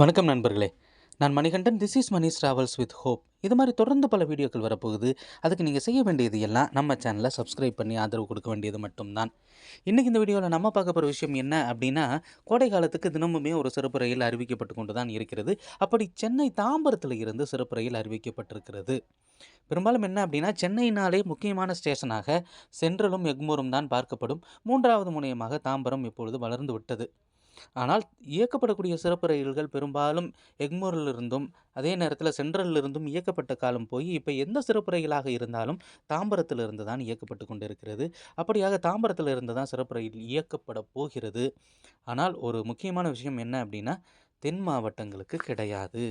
வணக்கம் நண்பர்களே. நான் Manikandan this is Mani's travels with hope இது மாதிரி தொடர்ந்து பல வீடியோக்கள் வரப்போகுது. அதுக்கு நீங்கள் செய்ய வேண்டியது எல்லாம் நம்ம சேனலை சப்ஸ்கிரைப் பண்ணி ஆதரவு கொடுக்க வேண்டியது மட்டும்தான். இன்றைக்கி இந்த வீடியோவில் நம்ம பார்க்க போகிற விஷயம் என்ன அப்படின்னா கோடை காலத்துக்கு தினமுமே ஒரு சிறப்பு ரயில் அறிவிக்கப்பட்டு கொண்டு தான் இருக்கிறது. அப்படி சென்னை தாம்பரத்தில் இருந்து சிறப்பு ரயில் அறிவிக்கப்பட்டிருக்கிறது. பெரும்பாலும் என்ன அப்படின்னா சென்னையினாலே முக்கியமான ஸ்டேஷனாக சென்ட்ரலும் எக்மோரும் தான் பார்க்கப்படும். மூன்றாவது முனையமாக தாம்பரம் இப்பொழுது வளர்ந்து விட்டது. ஆனால் இயக்கப்படக்கூடிய சிறப்பு ரயில்கள் பெரும்பாலும் எக்மோரிலிருந்தும் அதே நேரத்தில் சென்ட்ரலிலிருந்தும் இயக்கப்பட்ட காலம் போய் இப்போ எந்த சிறப்பு ரயிலாக இருந்தாலும் தாம்பரத்திலிருந்து தான் இயக்கப்பட்டு கொண்டிருக்கிறது. அப்படியாக தாம்பரத்தில் இருந்து தான் சிறப்பு ரயில் இயக்கப்பட போகிறது. ஆனால் ஒரு முக்கியமான விஷயம் என்ன அப்படின்னா தென் மாவட்டங்களுக்கு கிடையாது.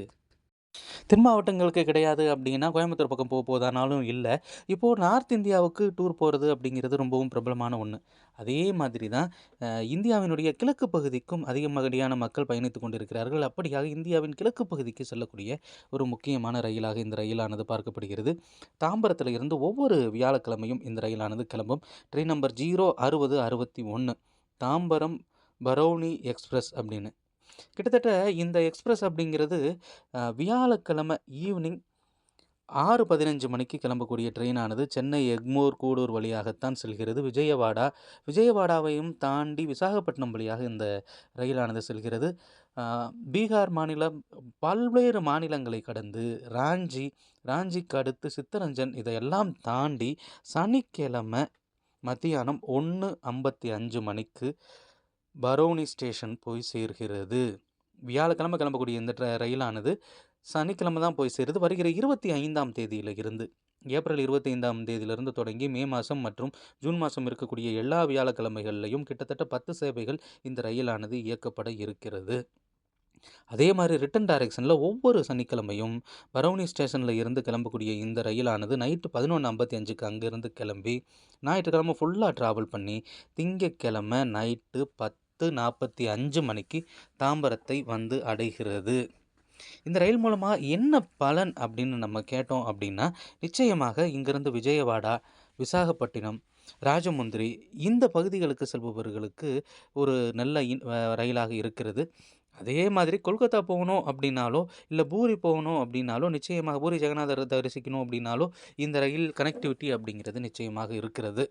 தென் மாவட்டங்களுக்கு கிடையாது அப்படின்னா கோயம்புத்தூர் பக்கம் போக போதானாலும் இல்லை. இப்போது நார்த் இந்தியாவுக்கு டூர் போகிறது அப்படிங்கிறது ரொம்பவும் பிரபலமான ஒன்று அதே மாதிரி தான் இந்தியாவினுடைய கிழக்கு பகுதிக்கும் அதிகமகடியான மக்கள் பயணித்து கொண்டிருக்கிறார்கள். அப்படியாக இந்தியாவின் கிழக்கு பகுதிக்கு செல்லக்கூடிய ஒரு முக்கியமான ரயிலாக இந்த ரயிலானது பார்க்கப்படுகிறது. தாம்பரத்தில் இருந்து ஒவ்வொரு வியாழக்கிழமையும் இந்த ரயிலானது கிளம்பும். ட்ரெயின் நம்பர் ஜீரோ அறுபது அறுபத்தி ஒன்று தாம்பரம் பரௌனி எக்ஸ்பிரஸ் அப்படின்னு. கிட்டத்தட்ட இந்த எக்ஸ்பிரஸ் அப்படிங்கிறது வியாழக்கிழமை ஈவினிங் ஆறு பதினஞ்சு மணிக்கு கிளம்பக்கூடிய ட்ரெயினானது சென்னை எக்மோர் கூடூர் வழியாகத்தான் செல்கிறது. விஜயவாடா விஜயவாடாவையும் தாண்டி விசாகப்பட்டினம் வழியாக இந்த ரயிலானது செல்கிறது. பீகார் மாநிலம் பல்வேறு மாநிலங்களை கடந்து ராஞ்சி ராஞ்சிக்கு அடுத்து சித்தரஞ்சன் இதையெல்லாம் தாண்டி சனிக்கிழமை மத்தியானம் ஒன்று ஐம்பத்தி அஞ்சு மணிக்கு பரௌனி ஸ்டேஷன் போய் சேர்கிறது. வியாழக்கிழமை கிளம்பக்கூடிய இந்த ட்ர- ரயிலானது சனிக்கிழமை தான் போய் சேருது. வருகிற இருபத்தி ஐந்தாம் தேதியில் இருந்து ஏப்ரல் இருபத்தி ஐந்தாம் தேதியிலிருந்து தொடங்கி மே மாதம் மற்றும் ஜூன் மாதம் இருக்கக்கூடிய எல்லா வியாழக்கிழமைகள்லையும் கிட்டத்தட்ட பத்து சேவைகள் இந்த ரயிலானது இயக்கப்பட இருக்கிறது. அதே மாதிரி ரிட்டன் டைரக்ஷனில் ஒவ்வொரு சனிக்கிழமையும் பரௌனி ஸ்டேஷனில் இருந்து கிளம்பக்கூடிய இந்த ரயிலானது நைட்டு பதினொன்று ஐம்பத்தி அஞ்சுக்கு அங்கேருந்து கிளம்பி ஞாயிற்றுக்கிழமை ஃபுல்லாக ட்ராவல் பண்ணி திங்கக்கிழமை நைட்டு பத்து நாற்பத்தி அஞ்சு மணிக்கு தாம்பரத்தை வந்து அடைகிறது. இந்த ரயில் மூலமாக என்ன பலன் அப்படின்னு நம்ம கேட்டோம் அப்படின்னா நிச்சயமாக இங்கிருந்து விஜயவாடா விசாகப்பட்டினம் ராஜமுந்திரி இந்த பகுதிகளுக்கு செல்பவர்களுக்கு ஒரு நல்ல இன் ரயிலாக இருக்கிறது. அதே மாதிரி கொல்கத்தா போகணும் அப்படின்னாலோ இல்லை பூரி போகணும் அப்படின்னாலோ நிச்சயமாக பூரி ஜெகநாதரை தரிசிக்கணும் அப்படின்னாலோ இந்த ரயில் கனெக்டிவிட்டி அப்படிங்கிறது நிச்சயமாக இருக்கிறது.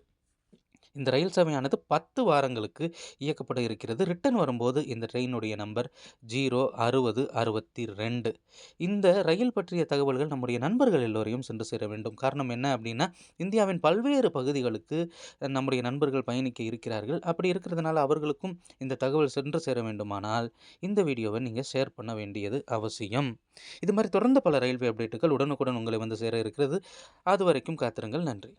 இந்த ரயில் சேவையானது பத்து வாரங்களுக்கு இயக்கப்பட இருக்கிறது. ரிட்டர்ன் வரும்போது இந்த ட்ரெயினுடைய நம்பர் ஜீரோ அறுபது அறுபத்தி ரெண்டு இந்த ரயில் பற்றிய தகவல்கள் நம்முடைய நண்பர்கள் எல்லோரையும் சென்று சேர வேண்டும். காரணம் என்ன அப்படின்னா இந்தியாவின் பல்வேறு பகுதிகளுக்கு நம்முடைய நண்பர்கள் பயணிக்க இருக்கிறார்கள். அப்படி இருக்கிறதுனால அவர்களுக்கும் இந்த தகவல் சென்று சேர வேண்டுமானால் இந்த வீடியோவை நீங்கள் ஷேர் பண்ண வேண்டியது அவசியம். இது மாதிரி தொடர்ந்து பல ரயில்வே அப்டேட்டுகள் உடனுக்குடன் உங்களை வந்து சேர இருக்கிறது. அது வரைக்கும் காத்திருங்கள். நன்றி.